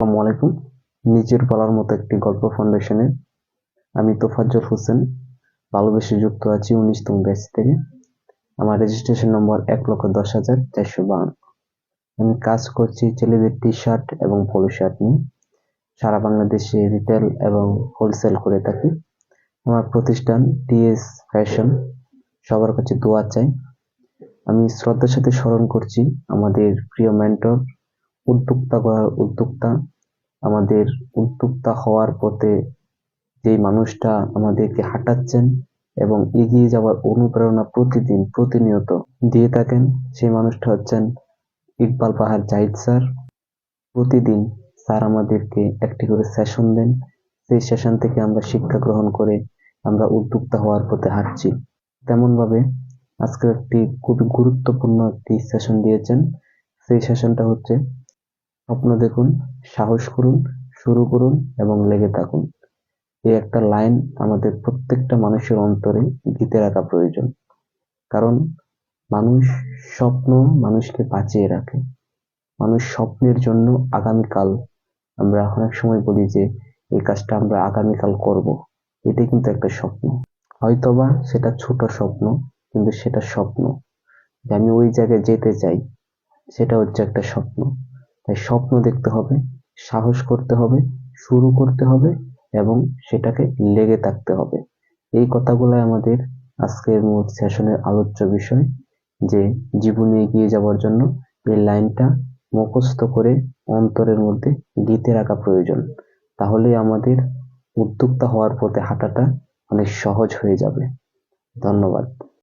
আসসালামু আলাইকুম। নিজের বলার মতো একটি গল্প ফাউন্ডেশনে আমি তোফাজ্জল হোসেন ভালোবেসে যুক্ত আছি উনিশতম ব্যাচ থেকে। আমার রেজিস্ট্রেশন নম্বর এক লক্ষ দশ হাজার চারশো বাউন্ন আমি কাজ করছি ছেলেদের টি শার্ট এবং পোলো শার্ট নিয়ে। সারা বাংলাদেশে রিটেল এবং হোলসেল করে থাকি। আমার প্রতিষ্ঠান টিএস ফ্যাশন সবার কাছে দোয়া চাই। আমি শ্রদ্ধার সাথে স্মরণ করছি আমাদের প্রিয় মেন্টর উদ্যোক্তা করার উদ্যোক্তা আমাদের উদ্যোক্তা হওয়ার পথে যেই মানুষটা আমাদেরকে হাঁটাচ্ছেন এবং এগিয়ে যাওয়ার অনুপ্রেরণা প্রতিদিন প্রতিনিয়ত দিয়ে থাকেন, সেই মানুষটা হচ্ছেন ইকবাল পাহাড় জাহিদ স্যার। প্রতিদিন স্যার আমাদেরকে একটি করে সেশন দেন। সেই সেশন থেকে আমরা শিক্ষা গ্রহণ করে আমরা উদ্যোক্তা হওয়ার পথে হাঁটছি। তেমনভাবে আজকে একটি খুবই গুরুত্বপূর্ণ একটি সেশন দিয়েছেন। সেই সেশনটা হচ্ছে স্বপ্ন দেখুন, সাহস করুন, শুরু করুন এবং লেগে থাকুন। এই একটা লাইন আমাদের প্রত্যেকটা মানুষের অন্তরে গীতে রাখা প্রয়োজন। কারণ মানুষ স্বপ্ন মানুষকে বাঁচিয়ে রাখে। মানুষ স্বপ্নের জন্য আগামীকাল, আমরা অনেক সময় বলি যে, এই কাজটা আমরা আগামীকাল করব। এটা কিন্তু একটা স্বপ্ন। হয়তোবা সেটা ছোট স্বপ্ন, কিন্তু সেটা স্বপ্ন। যে আমি ওই জায়গায় যেতে চাই, সেটা হচ্ছে একটা স্বপ্ন। তাই স্বপ্ন দেখতে হবে, সাহস করতে হবে, শুরু করতে হবে এবং সেটাকে লেগে থাকতে হবে। এই কথাগুলাই আমাদের আজকের মোট সেশনের আলোচ্য বিষয়, যে জীবনে এগিয়ে যাওয়ার জন্য এই লাইনটা মুখস্থ করে অন্তরের মধ্যে গীতে রাখা প্রয়োজন। তাহলে আমাদের উদ্যোক্তা হওয়ার পথে হাঁটাটা অনেক সহজ হয়ে যাবে। ধন্যবাদ।